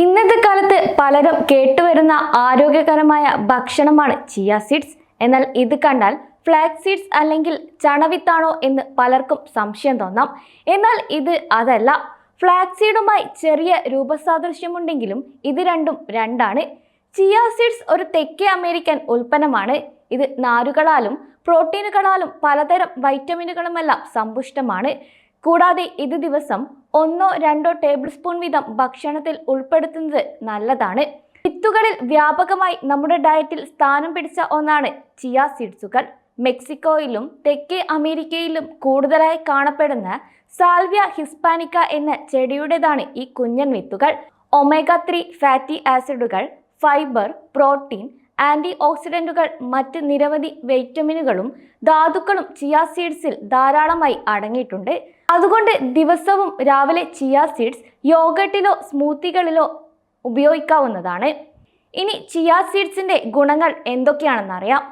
ഇന്നത്തെ കാലത്ത് പലരും കേട്ടുവരുന്ന ആരോഗ്യകരമായ ഭക്ഷണമാണ് ചിയ സീഡ്സ് എന്നാൽ ഇത് കണ്ടാൽ ഫ്ലാക്സ് സീഡ്സ് അല്ലെങ്കിൽ ചണവിത്താണോ എന്ന് പലർക്കും സംശയം തോന്നാം. എന്നാൽ ഇത് അതല്ല. ഫ്ലാക്സ് സീഡുമായി ചെറിയ രൂപസാദൃശ്യമുണ്ടെങ്കിലും ഇത് രണ്ടും രണ്ടാണ്. ചിയ സീഡ്സ് ഒരു തെക്കേ അമേരിക്കൻ ഉൽപ്പന്നമാണ്. ഇത് നാരുകളാലും പ്രോട്ടീനുകളാലും പലതരം വൈറ്റമിനുകളുമെല്ലാം സമ്പുഷ്ടമാണ്. കൂടാതെ ഇത് ദിവസം ഒന്നോ രണ്ടോ ടേബിൾ സ്പൂൺ വീതം ഭക്ഷണത്തിൽ ഉൾപ്പെടുത്തുന്നത് നല്ലതാണ്. വിത്തുകളിൽ വ്യാപകമായി നമ്മുടെ ഡയറ്റിൽ സ്ഥാനം പിടിച്ച ഒന്നാണ് ചിയ സീഡ്സുകൾ മെക്സിക്കോയിലും തെക്കേ അമേരിക്കയിലും കൂടുതലായി കാണപ്പെടുന്ന സാൽവ്യ ഹിസ്പാനിക്ക എന്ന ചെടിയുടേതാണ് ഈ കുഞ്ഞൻ വിത്തുകൾ. ഒമേഗ ത്രീ ഫാറ്റി ആസിഡുകൾ ഫൈബർ പ്രോട്ടീൻ ആന്റി ഓക്സിഡന്റുകൾ മറ്റ് നിരവധി വൈറ്റമിനുകളും ധാതുക്കളും ചിയ സീഡ്സിൽ ധാരാളമായി അടങ്ങിയിട്ടുണ്ട്. അതുകൊണ്ട് ദിവസവും രാവിലെ ചിയ സീഡ്സ് യോഗട്ടിലോ സ്മൂത്തികളിലോ ഉപയോഗിക്കാവുന്നതാണ്. ഇനി ചിയ സീഡ്സിന്റെ ഗുണങ്ങൾ എന്തൊക്കെയാണെന്നറിയാം.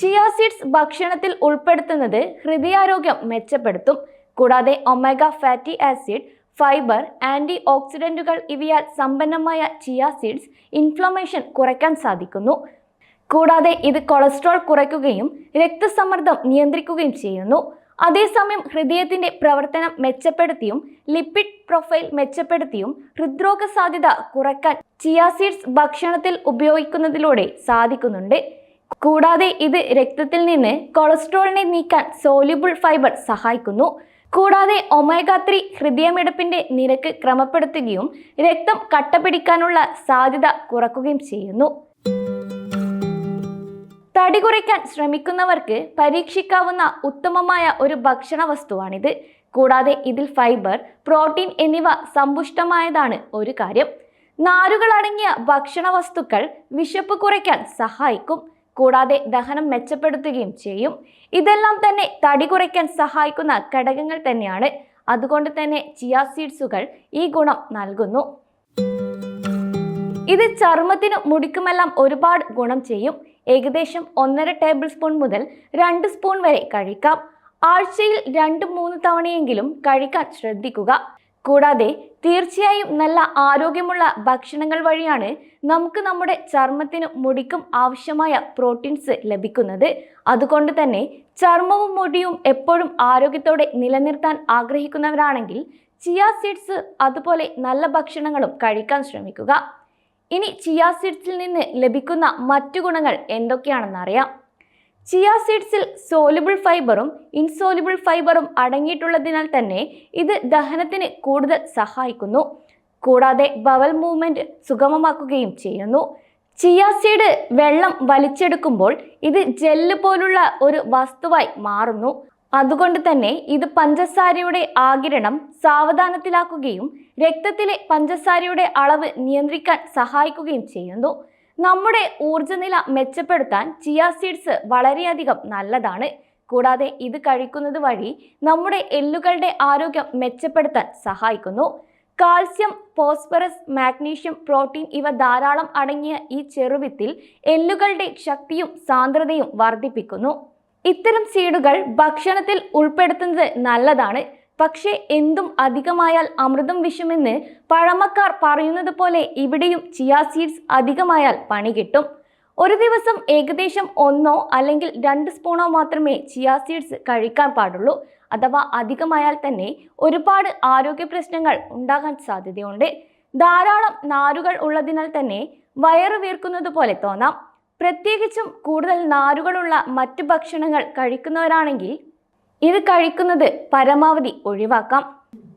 ചിയ സീഡ്സ് ഭക്ഷണത്തിൽ ഉൾപ്പെടുത്തുന്നത് ഹൃദയാരോഗ്യം മെച്ചപ്പെടുത്തും. കൂടാതെ omega fatty acid fibre anti ഓക്സിഡന്റുകൾ ഇവയാൽ സമ്പന്നമായ ചിയ സീഡ്സ് ഇൻഫ്ലമേഷൻ കുറയ്ക്കാൻ സാധിക്കുന്നു. കൂടാതെ ഇത് കൊളസ്ട്രോൾ കുറയ്ക്കുകയും രക്തസമ്മർദ്ദം നിയന്ത്രിക്കുകയും ചെയ്യുന്നു. അതേസമയം ഹൃദയത്തിന്റെ പ്രവർത്തനം മെച്ചപ്പെടുത്തിയും ലിപ്പിഡ് പ്രൊഫൈൽ മെച്ചപ്പെടുത്തിയും ഹൃദ്രോഗ സാധ്യത കുറയ്ക്കാൻ ചിയ സീഡ്സ് ഭക്ഷണത്തിൽ ഉപയോഗിക്കുന്നതിലൂടെ സാധിക്കുന്നുണ്ട്. കൂടാതെ ഇത് രക്തത്തിൽ നിന്ന് കൊളസ്ട്രോളിനെ നീക്കാൻ സോലിബിൾ ഫൈബർ സഹായിക്കുന്നു. കൂടാതെ ഒമേഗ ത്രീ ഹൃദയമിടിപ്പിന്റെ നിരക്ക് ക്രമപ്പെടുത്തുകയും രക്തം കട്ട പിടിക്കാനുള്ള സാധ്യത കുറക്കുകയും ചെയ്യുന്നു. തടി കുറയ്ക്കാൻ ശ്രമിക്കുന്നവർക്ക് പരീക്ഷിക്കാവുന്ന ഉത്തമമായ ഒരു ഭക്ഷണ വസ്തുവാണിത്. കൂടാതെ ഇതിൽ ഫൈബർ പ്രോട്ടീൻ എന്നിവ സമ്പുഷ്ടമായതാണ് ഒരു കാര്യം. നാരുകളടങ്ങിയ ഭക്ഷണ വസ്തുക്കൾ വിശപ്പ് കുറയ്ക്കാൻ സഹായിക്കും. കൂടാതെ ദഹനം മെച്ചപ്പെടുത്തുകയും ചെയ്യും. ഇതെല്ലാം തന്നെ തടി കുറയ്ക്കാൻ സഹായിക്കുന്ന ഘടകങ്ങൾ തന്നെയാണ്. അതുകൊണ്ട് തന്നെ ചിയ സീഡ്സുകൾ ഈ ഗുണം നൽകുന്നു. ഇത് ചർമ്മത്തിനും മുടിക്കുമെല്ലാം ഒരുപാട് ഗുണം ചെയ്യും. ഏകദേശം ഒന്നര ടേബിൾ സ്പൂൺ മുതൽ രണ്ട് സ്പൂൺ വരെ കഴിക്കാം. ആഴ്ചയിൽ രണ്ട് മൂന്ന് തവണയെങ്കിലും കഴിക്കാൻ ശ്രദ്ധിക്കുക. കൂടാതെ തീർച്ചയായും നല്ല ആരോഗ്യമുള്ള ഭക്ഷണങ്ങൾ വഴിയാണ് നമുക്ക് നമ്മുടെ ചർമ്മത്തിനും മുടിക്കും ആവശ്യമായ പ്രോട്ടീൻസ് ലഭിക്കുന്നത്. അതുകൊണ്ട് തന്നെ ചർമ്മവും മുടിയും എപ്പോഴും ആരോഗ്യത്തോടെ നിലനിർത്താൻ ആഗ്രഹിക്കുന്നവരാണെങ്കിൽ ചിയ സീഡ്സ് അതുപോലെ നല്ല ഭക്ഷണങ്ങളും കഴിക്കാൻ ശ്രമിക്കുക. ഇനി ചിയ സീഡ്സിൽ നിന്ന് ലഭിക്കുന്ന മറ്റു ഗുണങ്ങൾ എന്തൊക്കെയാണെന്നറിയാം. ചിയ സീഡ്സിൽ സോലുബിൾ ഫൈബറും ഇൻസോലുബിൾ ഫൈബറും അടങ്ങിയിട്ടുള്ളതിനാൽ തന്നെ ഇത് ദഹനത്തിന് കൂടുതൽ സഹായിക്കുന്നു. കൂടാതെ ബവൽ മൂവ്മെന്റ് സുഗമമാക്കുകയും ചെയ്യുന്നു. ചിയ സീഡ് വെള്ളം വലിച്ചെടുക്കുമ്പോൾ ഇത് ജെല്ല് പോലുള്ള ഒരു വസ്തുവായി മാറുന്നു. അതുകൊണ്ട് തന്നെ ഇത് പഞ്ചസാരയുടെ ആകിരണം സാവധാനത്തിലാക്കുകയും രക്തത്തിലെ പഞ്ചസാരയുടെ അളവ് നിയന്ത്രിക്കാൻ സഹായിക്കുകയും ചെയ്യുന്നു. നമ്മുടെ ഊർജനില മെച്ചപ്പെടുത്താൻ ചിയ സീഡ്സ് വളരെയധികം നല്ലതാണ്. കൂടാതെ ഇത് കഴിക്കുന്നത് വഴി നമ്മുടെ എല്ലുകളുടെ ആരോഗ്യം മെച്ചപ്പെടുത്താൻ സഹായിക്കുന്നു. കാൽസ്യം ഫോസ്ഫറസ് മാഗ്നീഷ്യം പ്രോട്ടീൻ ഇവ ധാരാളം അടങ്ങിയ ഈ ചെറുവിത്തിൽ എല്ലുകളുടെ ശക്തിയും സാന്ദ്രതയും വർദ്ധിപ്പിക്കുന്നു. ഇത്തരം സീഡുകൾ ഭക്ഷണത്തിൽ ഉൾപ്പെടുത്തുന്നത് നല്ലതാണ്. പക്ഷേ എന്തും അധികമായാൽ അമൃതം വിഷമെന്ന് പഴമക്കാർ പറയുന്നത് പോലെ ഇവിടെയും ചിയാ സീഡ്സ് അധികമായാൽ പണി കിട്ടും. ഒരു ദിവസം ഏകദേശം ഒന്നോ അല്ലെങ്കിൽ രണ്ട് സ്പൂണോ മാത്രമേ ചിയാ സീഡ്സ് കഴിക്കാൻ പാടുള്ളൂ. അഥവാ അധികമായാൽ തന്നെ ഒരുപാട് ആരോഗ്യ പ്രശ്നങ്ങൾ ഉണ്ടാകാൻ സാധ്യതയുണ്ട്. ധാരാളം നാരുകൾ ഉള്ളതിനാൽ തന്നെ വയറ് വീർക്കുന്നത് പോലെ തോന്നാം. പ്രത്യേകിച്ചും കൂടുതൽ നാരുകളുള്ള മറ്റു ഭക്ഷണങ്ങൾ കഴിക്കുന്നവരാണെങ്കിൽ ഇത് കഴിക്കുന്നത് പരമാവധി ഒഴിവാക്കാം.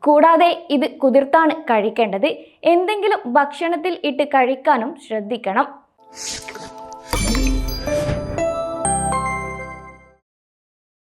കൂടാതെ ഇത് കുതിർത്താണ് കഴിക്കേണ്ടത്. എന്തെങ്കിലും ഭക്ഷണത്തിൽ ഇട്ട് കഴിക്കാനും ശ്രദ്ധിക്കണം.